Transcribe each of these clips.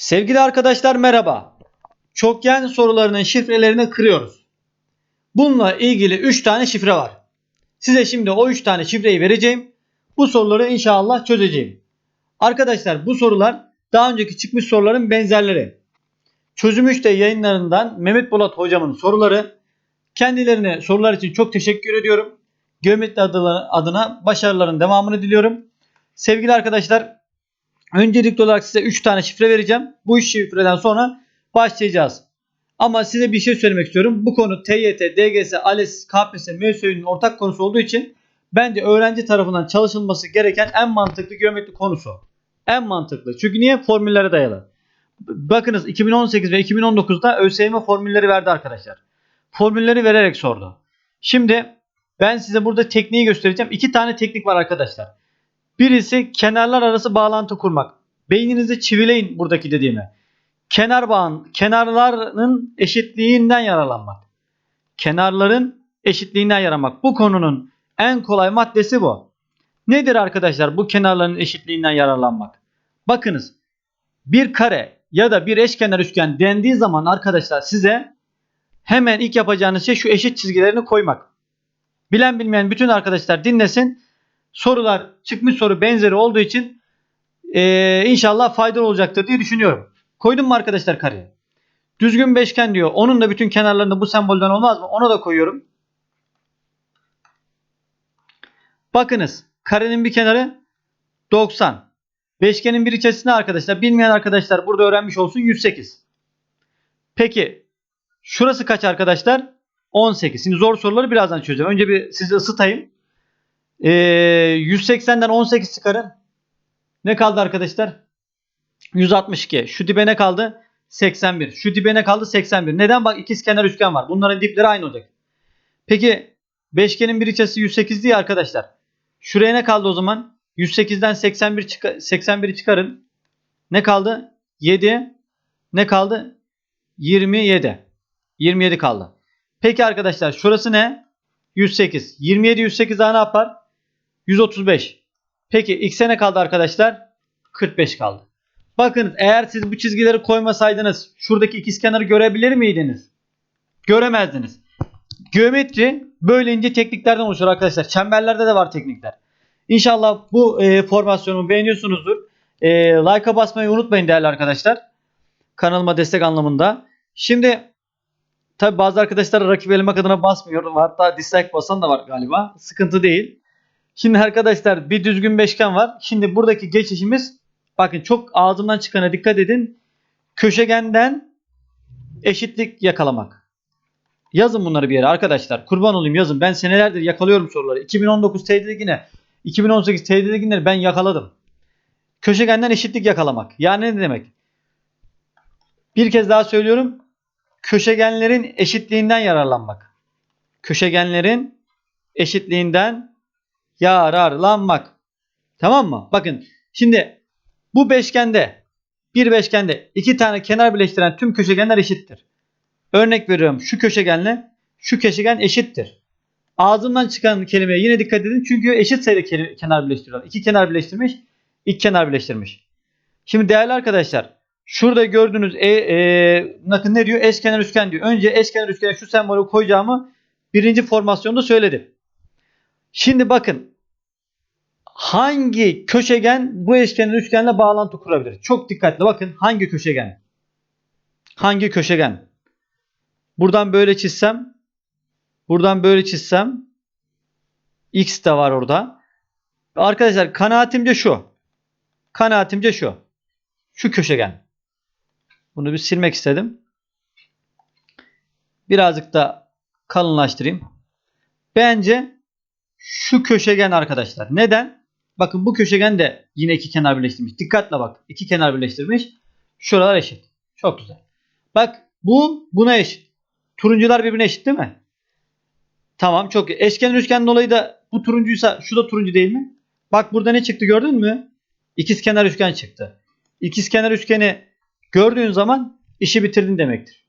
Sevgili arkadaşlar merhaba. Çokgen sorularının şifrelerini kırıyoruz. Bununla ilgili 3 tane şifre var. Size şimdi o 3 tane şifreyi vereceğim. Bu soruları inşallah çözeceğim. Arkadaşlar bu sorular daha önceki çıkmış soruların benzerleri. Çözüm 3'te yayınlarından Mehmet Polat hocamın soruları. Kendilerine sorular için çok teşekkür ediyorum. Geometri adına, başarıların devamını diliyorum. Sevgili arkadaşlar öncelikli olarak size 3 tane şifre vereceğim. Bu 3 şifreden sonra başlayacağız. Ama size bir şey söylemek istiyorum. Bu konu TYT, DGS, ALES, KPSS, MSÜ'nün ortak konusu olduğu için bence öğrenci tarafından çalışılması gereken en mantıklı geometri konusu. En mantıklı. Çünkü niye? Formüllere dayalı. Bakınız 2018 ve 2019'da ÖSYM formülleri verdi arkadaşlar. Formülleri vererek sordu. Şimdi ben size burada tekniği göstereceğim. İki tane teknik var arkadaşlar. Birisi kenarlar arası bağlantı kurmak. Beyninizi çivileyin buradaki dediğimi. Kenar bağın, kenarların eşitliğinden yararlanmak. Kenarların eşitliğinden yararlanmak. Bu konunun en kolay maddesi bu. Nedir arkadaşlar bu kenarların eşitliğinden yararlanmak? Bakınız bir kare ya da bir eşkenar üçgen dendiği zaman arkadaşlar size hemen ilk yapacağınız şey şu eşit çizgilerini koymak. Bilen bilmeyen bütün arkadaşlar dinlesin. Sorular çıkmış soru benzeri olduğu için eee, inşallah faydalı olacaktır diye düşünüyorum. Koydum mu arkadaşlar kareye? Düzgün beşgen diyor. Onun da bütün kenarlarında bu sembolden olmaz mı? Ona da koyuyorum. Bakınız karenin bir kenarı 90. Beşgenin bir içerisinde arkadaşlar bilmeyen arkadaşlar burada öğrenmiş olsun 108. Peki şurası kaç arkadaşlar? 18. Şimdi zor soruları birazdan çözeceğim. Önce bir sizi ısıtayım. Ee, 180'den 18 çıkarın. Ne kaldı arkadaşlar? 162. Şu dibe ne kaldı? 81. Şu dibe ne kaldı? 81. Neden? Bak ikizkenar üçgen var. Bunların dipleri aynı olacak. Peki beşgenin bir içerisi 108 diye arkadaşlar. Şuraya ne kaldı o zaman? 108'den 81 çıka 81'i çıkarın. Ne kaldı? 7. Ne kaldı? 27. 27 kaldı. Peki arkadaşlar şurası ne? 108. 27 108 daha ne yapar? 135. Peki x'e ne kaldı arkadaşlar? 45 kaldı. Bakın eğer siz bu çizgileri koymasaydınız şuradaki ikizkenarı görebilir miydiniz? Göremezdiniz. Geometri böyle ince tekniklerden oluşur arkadaşlar. Çemberlerde de var teknikler. İnşallah bu e, formasyonumu beğeniyorsunuzdur. E, like'a basmayı unutmayın değerli arkadaşlar. Kanalıma destek anlamında. Şimdi tabi bazı arkadaşlar rakip elemek adına basmıyor. Hatta dislike basan da var galiba. Sıkıntı değil. Şimdi arkadaşlar bir düzgün beşgen var. Şimdi buradaki geçişimiz bakın çok ağzımdan çıkana dikkat edin. Köşegenden eşitlik yakalamak. Yazın bunları bir yere arkadaşlar. Kurban olayım yazın. Ben senelerdir yakalıyorum soruları. 2019 TED Ligi'ne 2018 TED Ligi'nleri ben yakaladım. Köşegenden eşitlik yakalamak. Yani ne demek? Bir kez daha söylüyorum. Köşegenlerin eşitliğinden yararlanmak. Köşegenlerin eşitliğinden yararlanmak. Tamam mı? Bakın şimdi bu beşgende bir beşgende iki tane kenar birleştiren tüm köşegenler eşittir. Örnek veriyorum şu köşegenle şu köşegen eşittir. Ağzımdan çıkan kelimeye yine dikkat edin çünkü eşit sayıda ke- kenar birleştiriyor. İki kenar birleştirmiş, iki kenar birleştirmiş. Şimdi değerli arkadaşlar şurada gördüğünüz e, e, bakın ne diyor? Eşkenar üçgen diyor. Önce eşkenar üçgene şu sembolü koyacağımı birinci formasyonda söyledim. Şimdi bakın hangi köşegen bu eşkenar üçgenle bağlantı kurabilir? Çok dikkatli bakın hangi köşegen? Hangi köşegen? Buradan böyle çizsem buradan böyle çizsem x de var orada. Arkadaşlar kanaatimce şu. Kanaatimce şu. Şu köşegen. Bunu bir silmek istedim. Birazcık da kalınlaştırayım. Bence şu köşegen arkadaşlar. Neden? Bakın bu köşegen de yine iki kenar birleştirmiş. Dikkatle bak. iki kenar birleştirmiş. Şuralar eşit. Çok güzel. Bak bu buna eşit. Turuncular birbirine eşit değil mi? Tamam çok iyi. Eşkenar üçgen dolayı da bu turuncuysa şu da turuncu değil mi? Bak burada ne çıktı gördün mü? İkizkenar üçgen çıktı. İkizkenar üçgeni gördüğün zaman işi bitirdin demektir.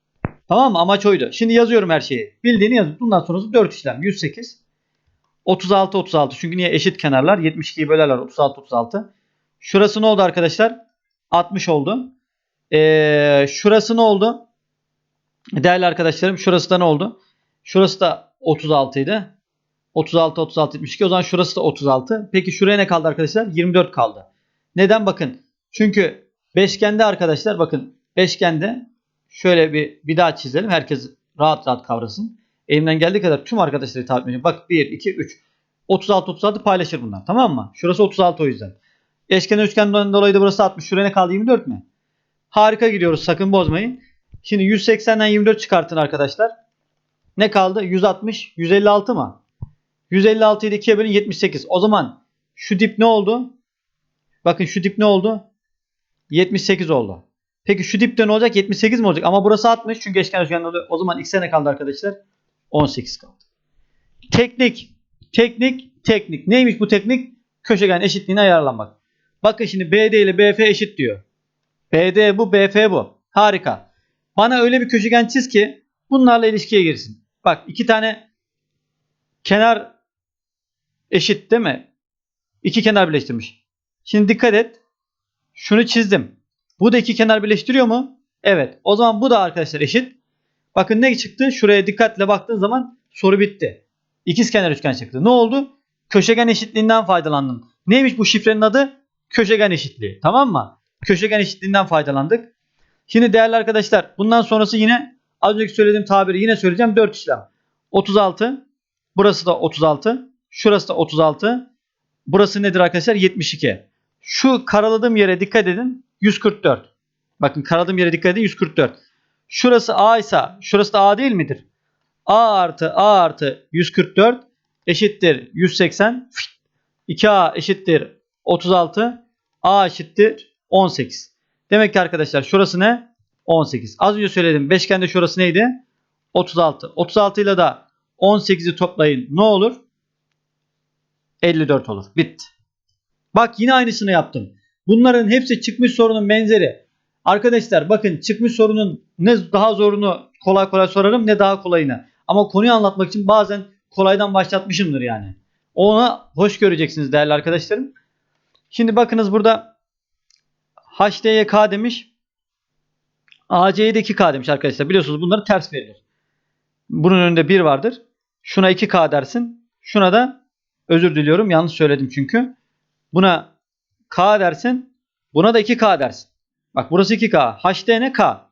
Tamam mı? Amaç oydu. Şimdi yazıyorum her şeyi. Bildiğini yazıp bundan sonrası 4 işlem. 108. 36 36. Çünkü niye eşit kenarlar? 72'yi bölerler 36 36. Şurası ne oldu arkadaşlar? 60 oldu. Ee, şurası ne oldu? Değerli arkadaşlarım şurası da ne oldu? Şurası da 36 idi. 36 36 72. O zaman şurası da 36. Peki şuraya ne kaldı arkadaşlar? 24 kaldı. Neden bakın? Çünkü beşgende arkadaşlar bakın beşgende şöyle bir bir daha çizelim. Herkes rahat rahat kavrasın. Elimden geldiği kadar tüm arkadaşları hitap edeceğim. Bak 1 2 3 36 36 paylaşır bunlar. Tamam mı? Şurası 36 o yüzden. Eşkenar üçgenden dolayı da burası 60. Şuraya ne kaldı? 24 mi? Harika gidiyoruz. Sakın bozmayın. Şimdi 180'den 24 çıkartın arkadaşlar. Ne kaldı? 160, 156 mı? 156 ile 2'ye bölün 78. O zaman şu dip ne oldu? Bakın şu dip ne oldu? 78 oldu. Peki şu dipte ne olacak? 78 mi olacak? Ama burası 60 çünkü eşkenar üçgen oluyor. O zaman x'e ne kaldı arkadaşlar? 18 kaldı. Teknik, teknik, teknik. Neymiş bu teknik? Köşegen eşitliğine ayarlanmak. Bakın şimdi BD ile BF eşit diyor. BD bu, BF bu. Harika. Bana öyle bir köşegen çiz ki bunlarla ilişkiye girsin. Bak iki tane kenar eşit değil mi? İki kenar birleştirmiş. Şimdi dikkat et. Şunu çizdim. Bu da iki kenar birleştiriyor mu? Evet. O zaman bu da arkadaşlar eşit. Bakın ne çıktı? Şuraya dikkatle baktığın zaman soru bitti. İkiz kenar üçgen çıktı. Ne oldu? Köşegen eşitliğinden faydalandın. Neymiş bu şifrenin adı? Köşegen eşitliği. Tamam mı? Köşegen eşitliğinden faydalandık. Şimdi değerli arkadaşlar bundan sonrası yine az önceki söylediğim tabiri yine söyleyeceğim. 4 işlem. 36. Burası da 36. Şurası da 36. Burası nedir arkadaşlar? 72. Şu karaladığım yere dikkat edin. 144. Bakın karaladığım yere dikkat edin. 144. Şurası A ise şurası da A değil midir? A artı A artı 144 eşittir 180. 2A eşittir 36. A eşittir 18. Demek ki arkadaşlar şurası ne? 18. Az önce söyledim. Beşgende şurası neydi? 36. 36 ile de 18'i toplayın. Ne olur? 54 olur. Bitti. Bak yine aynısını yaptım. Bunların hepsi çıkmış sorunun benzeri. Arkadaşlar bakın çıkmış sorunun ne daha zorunu kolay kolay sorarım ne daha kolayını. Ama konuyu anlatmak için bazen kolaydan başlatmışımdır yani. Ona hoş göreceksiniz değerli arkadaşlarım. Şimdi bakınız burada HD'ye K demiş. AC'ye de 2K demiş arkadaşlar. Biliyorsunuz bunları ters verilir. Bunun önünde 1 vardır. Şuna 2K dersin. Şuna da özür diliyorum yanlış söyledim çünkü. Buna K dersin. Buna da 2K dersin. Bak burası 2K. HD ne K?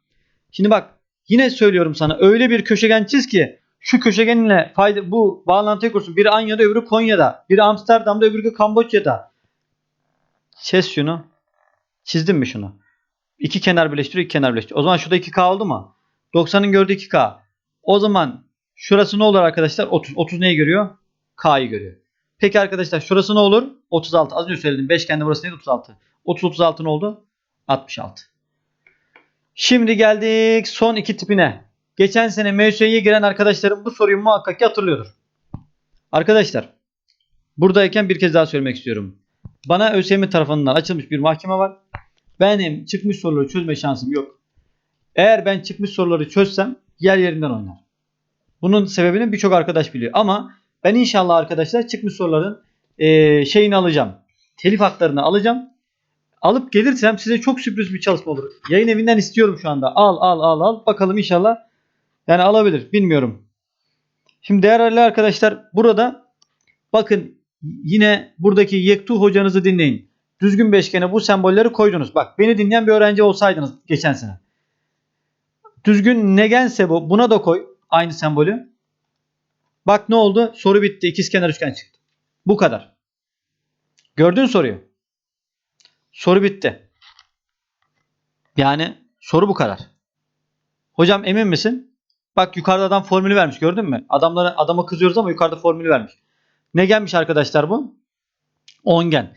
Şimdi bak yine söylüyorum sana öyle bir köşegen çiz ki şu köşegenle fayda, bu bağlantıyı kursun. Biri Anya'da öbürü Konya'da. Biri Amsterdam'da öbürü Kamboçya'da. Kes şunu. Çizdin mi şunu? İki kenar birleştiriyor, iki kenar birleştiriyor. O zaman şurada 2K oldu mu? 90'ın gördüğü 2K. O zaman şurası ne olur arkadaşlar? 30. 30 neyi görüyor? K'yı görüyor. Peki arkadaşlar şurası ne olur? 36. Az önce söyledim. Beşgende burası neydi? 36. 30 36 ne oldu? 66. Şimdi geldik son iki tipine. Geçen sene MSÜ'ye giren arkadaşlarım bu soruyu muhakkak ki hatırlıyordur. Arkadaşlar buradayken bir kez daha söylemek istiyorum. Bana ÖSYM tarafından açılmış bir mahkeme var. Benim çıkmış soruları çözme şansım yok. Eğer ben çıkmış soruları çözsem yer yerinden oynar. Bunun sebebini birçok arkadaş biliyor. Ama ben inşallah arkadaşlar çıkmış soruların eee, şeyini alacağım. Telif haklarını alacağım. Alıp gelirsem size çok sürpriz bir çalışma olur. Yayın evinden istiyorum şu anda. Al al al al. Bakalım inşallah. Yani alabilir. Bilmiyorum. Şimdi değerli arkadaşlar burada bakın yine buradaki Yektu hocanızı dinleyin. Düzgün beşgene bu sembolleri koydunuz. Bak beni dinleyen bir öğrenci olsaydınız geçen sene. Düzgün negense bu. Buna da koy aynı sembolü. Bak ne oldu? Soru bitti. İkizkenar üçgen çıktı. Bu kadar. Gördün soruyu. Soru bitti. Yani soru bu kadar. Hocam emin misin? Bak yukarıda adam formülü vermiş gördün mü? Adamlara adama kızıyoruz ama yukarıda formülü vermiş. Ne gelmiş arkadaşlar bu? Ongen.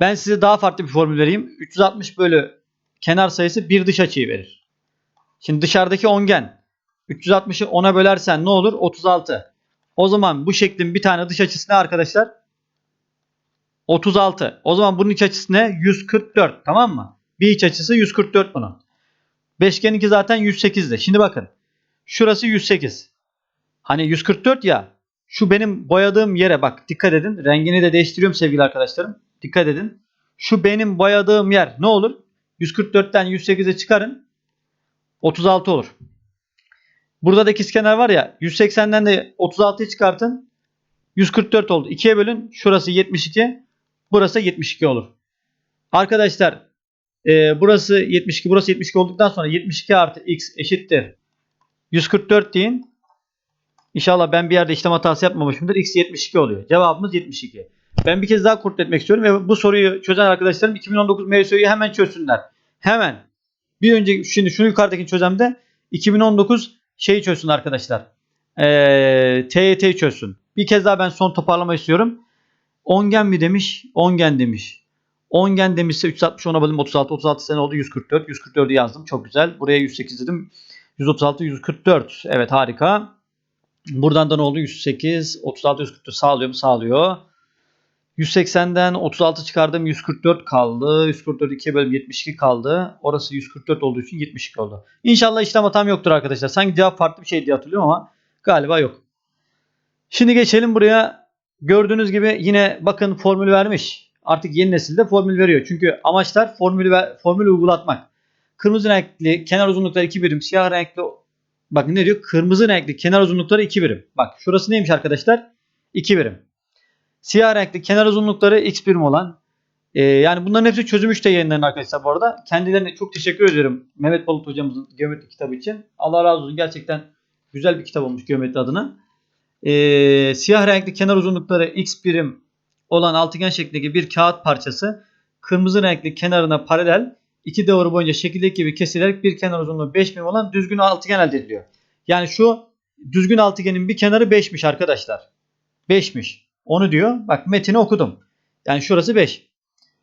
Ben size daha farklı bir formül vereyim. 360 bölü kenar sayısı bir dış açıyı verir. Şimdi dışarıdaki ongen 360'ı 10'a bölersen ne olur? 36. O zaman bu şeklin bir tane dış açısı ne arkadaşlar? 36. O zaman bunun iç açısı ne? 144. Tamam mı? Bir iç açısı 144 bunun. Beşgeninki zaten 108'de. Şimdi bakın. Şurası 108. Hani 144 ya. Şu benim boyadığım yere bak dikkat edin. Rengini de değiştiriyorum sevgili arkadaşlarım. Dikkat edin. Şu benim boyadığım yer ne olur? 144'ten 108'e çıkarın. 36 olur. Burada da ikizkenar var ya 180'den de 36'yı çıkartın. 144 oldu. 2'ye bölün. Şurası 72. Burası 72 olur. Arkadaşlar e, burası 72 burası 72 olduktan sonra 72 artı x eşittir. 144 deyin. İnşallah ben bir yerde işlem hatası yapmamışımdır. X 72 oluyor. Cevabımız 72. Ben bir kez daha kurt etmek istiyorum ve bu soruyu çözen arkadaşlarım 2019 MSÖ'yü hemen çözsünler. Hemen. Bir önce şimdi şu yukarıdaki çözemde 2019 şeyi çözsün arkadaşlar. Ee, TYT'yi çözsün. Bir kez daha ben son toparlama istiyorum. Ongen mi demiş? Ongen demiş. Ongen demişse 360 ona bölüm 36. 36 sene oldu 144. 144'ü yazdım. Çok güzel. Buraya 108 dedim. 136 144. Evet harika. Buradan da ne oldu? 108 36 144 sağlıyor mu? Sağlıyor. 180'den 36 çıkardım 144 kaldı. 144 2'ye bölüm 72 kaldı. Orası 144 olduğu için 72 oldu. İnşallah işlem hatam yoktur arkadaşlar. Sanki cevap farklı bir şey diye hatırlıyorum ama galiba yok. Şimdi geçelim buraya. Gördüğünüz gibi yine bakın formül vermiş. Artık yeni nesilde formül veriyor. Çünkü amaçlar formülü ve formülü uygulatmak. Kırmızı renkli kenar uzunlukları 2 birim, siyah renkli bakın ne diyor? Kırmızı renkli kenar uzunlukları 2 birim. Bak şurası neymiş arkadaşlar? 2 birim. Siyah renkli kenar uzunlukları x birim olan e, yani bunların hepsi çözülmüş de yayınların arkadaşlar bu arada. Kendilerine çok teşekkür ediyorum Mehmet Balut hocamızın geometri kitabı için. Allah razı olsun gerçekten güzel bir kitap olmuş geometri adına. E, siyah renkli kenar uzunlukları x birim olan altıgen şeklindeki bir kağıt parçası kırmızı renkli kenarına paralel iki doğru boyunca şekildeki gibi kesilerek bir kenar uzunluğu 5 milim olan düzgün altıgen elde ediliyor. Yani şu düzgün altıgenin bir kenarı 5'miş arkadaşlar. 5'miş. Onu diyor. Bak metini okudum. Yani şurası 5.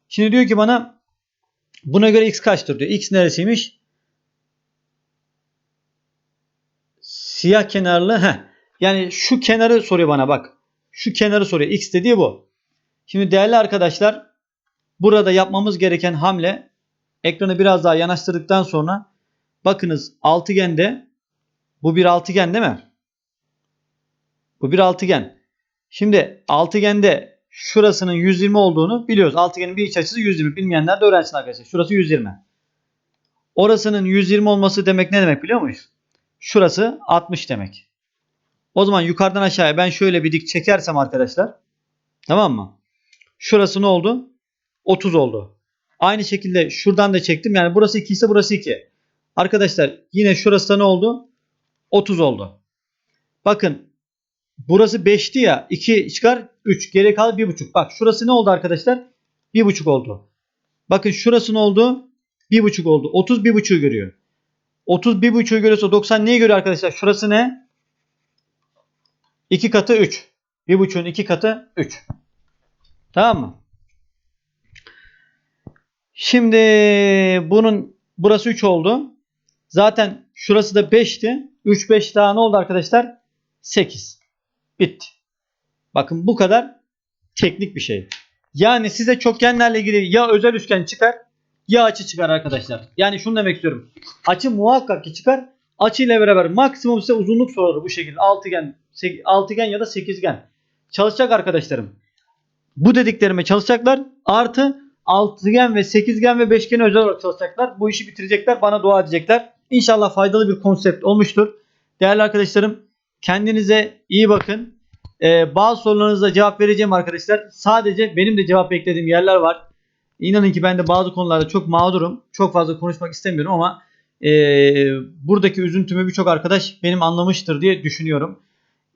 Şimdi diyor ki bana buna göre x kaçtır diyor. X neresiymiş? Siyah kenarlı. Heh. Yani şu kenarı soruyor bana bak. Şu kenarı soruyor. X dediği bu. Şimdi değerli arkadaşlar burada yapmamız gereken hamle ekranı biraz daha yanaştırdıktan sonra bakınız altıgende bu bir altıgen değil mi? Bu bir altıgen. Şimdi altıgende şurasının 120 olduğunu biliyoruz. Altıgenin bir iç açısı 120. Bilmeyenler de öğrensin arkadaşlar. Şurası 120. Orasının 120 olması demek ne demek biliyor muyuz? Şurası 60 demek. O zaman yukarıdan aşağıya ben şöyle bir dik çekersem arkadaşlar. Tamam mı? Şurası ne oldu? 30 oldu. Aynı şekilde şuradan da çektim. Yani burası 2 ise burası 2. Arkadaşlar yine şurası da ne oldu? 30 oldu. Bakın burası 5'ti ya. 2 çıkar 3. Geri kaldı 1,5. Bak şurası ne oldu arkadaşlar? 1,5 oldu. Bakın şurası ne oldu? 1,5 oldu. 30 1,5'ü görüyor. 30 1,5'ü görüyorsa 90 neyi görüyor arkadaşlar? Şurası ne? 2 katı 3. 1,5'ün 2 katı 3. Tamam mı? Şimdi bunun burası 3 oldu. Zaten şurası da 5'ti. 3 5 daha ne oldu arkadaşlar? 8. Bitti. Bakın bu kadar teknik bir şey. Yani size çokgenlerle ilgili ya özel üçgen çıkar ya açı çıkar arkadaşlar. Yani şunu demek istiyorum. Açı muhakkak ki çıkar. Açı ile beraber maksimum size uzunluk sorulur bu şekilde. Altıgen, altıgen ya da sekizgen. Çalışacak arkadaşlarım. Bu dediklerime çalışacaklar. Artı altıgen ve sekizgen ve beşgen özel olarak çalışacaklar. Bu işi bitirecekler. Bana dua edecekler. İnşallah faydalı bir konsept olmuştur. Değerli arkadaşlarım kendinize iyi bakın. Ee, bazı sorularınıza cevap vereceğim arkadaşlar. Sadece benim de cevap beklediğim yerler var. İnanın ki ben de bazı konularda çok mağdurum. Çok fazla konuşmak istemiyorum ama e, buradaki üzüntümü birçok arkadaş benim anlamıştır diye düşünüyorum.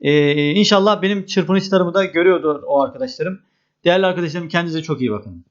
E, inşallah benim çırpınışlarımı da görüyordu o arkadaşlarım. Değerli arkadaşlarım kendinize çok iyi bakın.